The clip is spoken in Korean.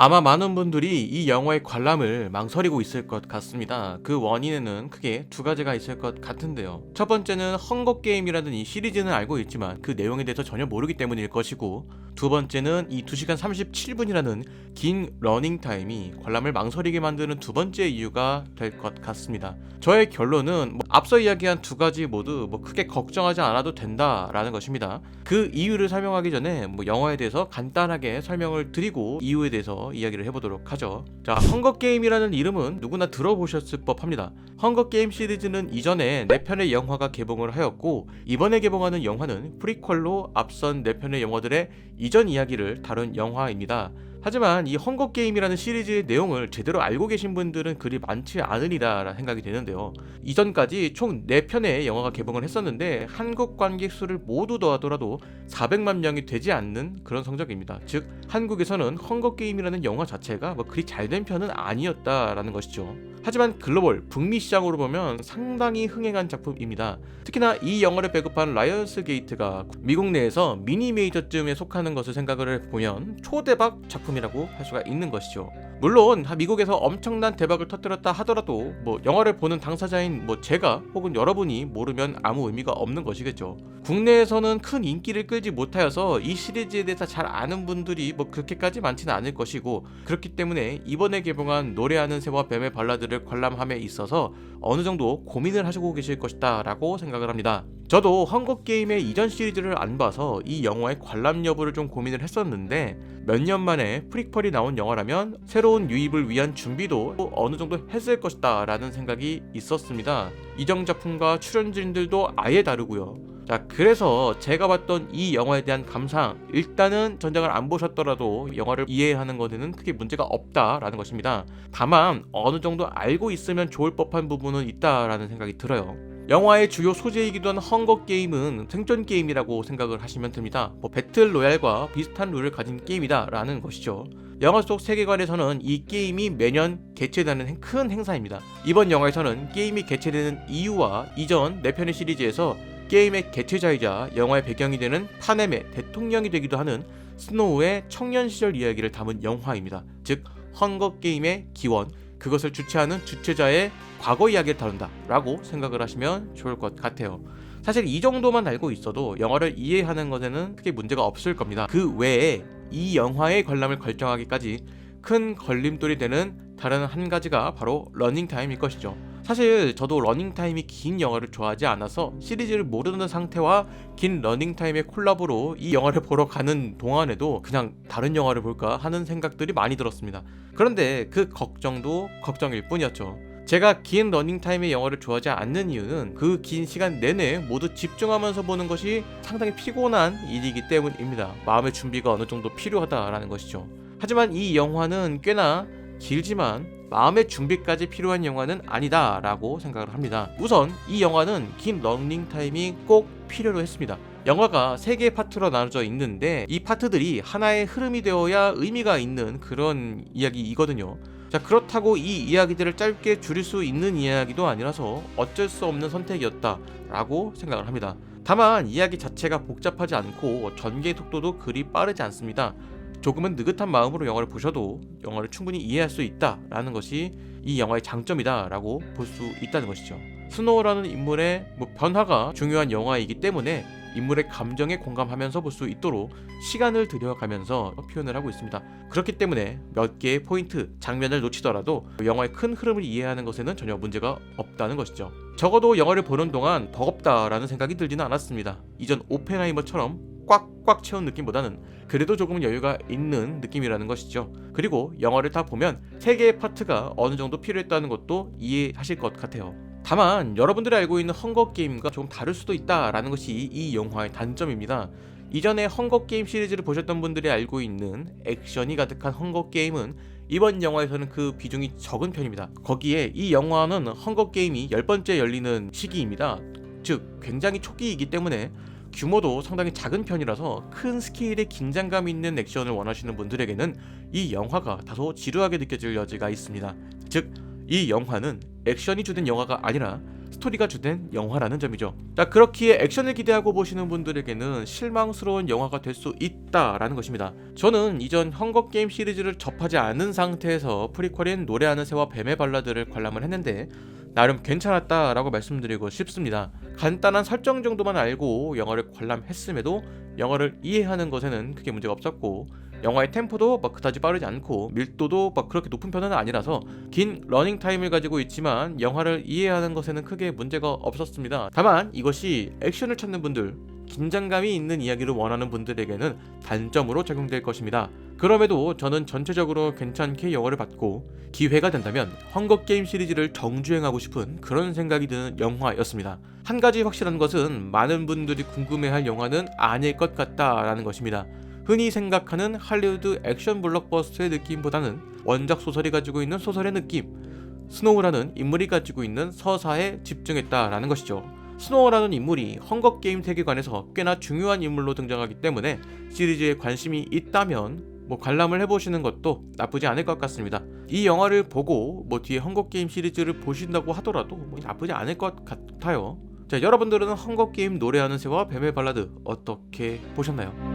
아마 많은 분들이 이 영화의 관람을 망설이고 있을 것 같습니다. 그 원인에는 크게 두 가지가 있을 것 같은데요. 첫 번째는 헝거 게임이라는 이 시리즈는 알고 있지만 그 내용에 대해서 전혀 모르기 때문일 것이고 두 번째는 이 2시간 37분이라는 긴 러닝 타임이 관람을 망설이게 만드는 두 번째 이유가 될 것 같습니다. 저의 결론은 뭐 앞서 이야기한 두 가지 모두 뭐 크게 걱정하지 않아도 된다라는 것입니다. 그 이유를 설명하기 전에 뭐 영화에 대해서 간단하게 설명을 드리고 이유에 대해서 이야기를 해보도록 하죠. 자, 헝거 게임이라는 이름은 누구나 들어보셨을 법합니다. 헝거 게임 시리즈는 이전에 4편의 영화가 개봉을 하였고 이번에 개봉하는 영화는 프리퀄로 앞선 4편의 영화들의 이전 이야기를 다룬 영화입니다. 하지만 이 헝거 게임이라는 시리즈의 내용을 제대로 알고 계신 분들은 그리 많지 않으리라라는 생각이 되는데요. 이전까지 총 4편의 영화가 개봉을 했었는데 한국 관객 수를 모두 더하더라도 400만 명이 되지 않는 그런 성적입니다. 즉 한국에서는 헝거 게임이라는 영화 자체가 뭐 그리 잘 된 편은 아니었다라는 것이죠. 하지만 글로벌 북미 시장으로 보면 상당히 흥행한 작품입니다. 특히나 이 영화를 배급한 라이언스 게이트가 미국 내에서 미니 메이저쯤에 속하는 것을 생각을 해보면 초대박 작품이라고 할 수가 있는 것이죠. 물론 미국에서 엄청난 대박을 터뜨렸다 하더라도 뭐 영화를 보는 당사자인 뭐 제가 혹은 여러분이 모르면 아무 의미가 없는 것이겠죠. 국내에서는 큰 인기를 끌지 못하여서 이 시리즈에 대해서 잘 아는 분들이 뭐 그렇게까지 많지는 않을 것이고 그렇기 때문에 이번에 개봉한 노래하는 새와 뱀의 발라드를 관람함에 있어서 어느 정도 고민을 하시고 계실 것이다라고 생각을 합니다. 저도 헝거 게임의 이전 시리즈를 안 봐서 이 영화의 관람 여부를 좀 고민을 했었는데 몇 년 만에 프리퀄이 나온 영화라면 새로운 유입을 위한 준비도 어느 정도 했을 것이다라는 생각이 있었습니다. 이전 작품과 출연진들도 아예 다르고요. 자, 그래서 제가 봤던 이 영화에 대한 감상, 일단은 전작을 안 보셨더라도 영화를 이해하는 것에는 크게 문제가 없다라는 것입니다. 다만 어느 정도 알고 있으면 좋을 법한 부분은 있다라는 생각이 들어요. 영화의 주요 소재이기도 한 헝거 게임은 생존 게임이라고 생각을 하시면 됩니다. 뭐 배틀 로얄과 비슷한 룰을 가진 게임이다라는 것이죠. 영화 속 세계관에서는 이 게임이 매년 개최되는 큰 행사입니다. 이번 영화에서는 게임이 개최되는 이유와 이전 4편의 시리즈에서 게임의 개최자이자 영화의 배경이 되는 파넴의 대통령이 되기도 하는 스노우의 청년 시절 이야기를 담은 영화입니다. 즉 헝거 게임의 기원, 그것을 주최하는 주최자의 과거 이야기를 다룬다라고 생각을 하시면 좋을 것 같아요. 사실 이 정도만 알고 있어도 영화를 이해하는 것에는 크게 문제가 없을 겁니다. 그 외에 이 영화의 관람을 결정하기까지 큰 걸림돌이 되는 다른 한 가지가 바로 러닝 타임일 것이죠. 사실 저도 러닝 타임이 긴 영화를 좋아하지 않아서 시리즈를 모르는 상태와 긴 러닝 타임의 콜라보로 이 영화를 보러 가는 동안에도 그냥 다른 영화를 볼까 하는 생각들이 많이 들었습니다. 그런데 그 걱정도 걱정일 뿐이었죠. 제가 긴 러닝타임의 영화를 좋아하지 않는 이유는 그 긴 시간 내내 모두 집중하면서 보는 것이 상당히 피곤한 일이기 때문입니다. 마음의 준비가 어느 정도 필요하다라는 것이죠. 하지만 이 영화는 꽤나 길지만 마음의 준비까지 필요한 영화는 아니다 라고 생각을 합니다. 우선 이 영화는 긴 러닝 타임이 꼭 필요로 했습니다. 영화가 세 개의 파트로 나눠져 있는데 이 파트들이 하나의 흐름이 되어야 의미가 있는 그런 이야기이거든요. 자 그렇다고 이 이야기들을 짧게 줄일 수 있는 이야기도 아니라서 어쩔 수 없는 선택이었다라고 생각을 합니다. 다만 이야기 자체가 복잡하지 않고 전개 속도도 그리 빠르지 않습니다. 조금은 느긋한 마음으로 영화를 보셔도 영화를 충분히 이해할 수 있다라는 것이 이 영화의 장점이다라고 볼 수 있다는 것이죠. 스노우라는 인물의 뭐 변화가 중요한 영화이기 때문에 인물의 감정에 공감하면서 볼 수 있도록 시간을 들여가면서 표현을 하고 있습니다. 그렇기 때문에 몇 개의 포인트, 장면을 놓치더라도 영화의 큰 흐름을 이해하는 것에는 전혀 문제가 없다는 것이죠. 적어도 영화를 보는 동안 버겁다라는 생각이 들지는 않았습니다. 이전 오펜하이머처럼 꽉꽉 채운 느낌보다는 그래도 조금 여유가 있는 느낌이라는 것이죠. 그리고 영화를 다 보면 세 개의 파트가 어느 정도 필요했다는 것도 이해하실 것 같아요. 다만 여러분들이 알고 있는 헝거 게임과 조금 다를 수도 있다라는 것이 이 영화의 단점입니다. 이전에 헝거 게임 시리즈를 보셨던 분들이 알고 있는 액션이 가득한 헝거 게임은 이번 영화에서는 그 비중이 적은 편입니다. 거기에 이 영화는 헝거 게임이 열 번째 열리는 시기입니다. 즉 굉장히 초기이기 때문에 규모도 상당히 작은 편이라서 큰 스케일의 긴장감 있는 액션을 원하시는 분들에게는 이 영화가 다소 지루하게 느껴질 여지가 있습니다. 즉 이 영화는 액션이 주된 영화가 아니라 스토리가 주된 영화라는 점이죠. 자 그렇기에 액션을 기대하고 보시는 분들에게는 실망스러운 영화가 될 수 있다라는 것입니다. 저는 이전 헝거 게임 시리즈를 접하지 않은 상태에서 프리퀄인 노래하는 새와 뱀의 발라드를 관람을 했는데 나름 괜찮았다라고 말씀드리고 싶습니다. 간단한 설정 정도만 알고 영화를 관람했음에도 영화를 이해하는 것에는 크게 문제가 없었고 영화의 템포도 막 그다지 빠르지 않고 밀도도 막 그렇게 높은 편은 아니라서 긴 러닝 타임을 가지고 있지만 영화를 이해하는 것에는 크게 문제가 없었습니다. 다만 이것이 액션을 찾는 분들, 긴장감이 있는 이야기를 원하는 분들에게는 단점으로 적용될 것입니다. 그럼에도 저는 전체적으로 괜찮게 영화를 봤고 기회가 된다면 헝거 게임 시리즈를 정주행하고 싶은 그런 생각이 드는 영화였습니다. 한 가지 확실한 것은 많은 분들이 궁금해할 영화는 아닐 것 같다라는 것입니다. 흔히 생각하는 할리우드 액션 블록버스터의 느낌보다는 원작 소설이 가지고 있는 소설의 느낌, 스노우라는 인물이 가지고 있는 서사에 집중했다라는 것이죠. 스노우라는 인물이 헝거 게임 세계관에서 꽤나 중요한 인물로 등장하기 때문에 시리즈에 관심이 있다면 뭐 관람을 해보시는 것도 나쁘지 않을 것 같습니다. 이 영화를 보고 뭐 뒤에 헝거 게임 시리즈를 보신다고 하더라도 뭐 나쁘지 않을 것 같아요. 자, 여러분들은 헝거 게임 노래하는 새와 뱀의 발라드 어떻게 보셨나요?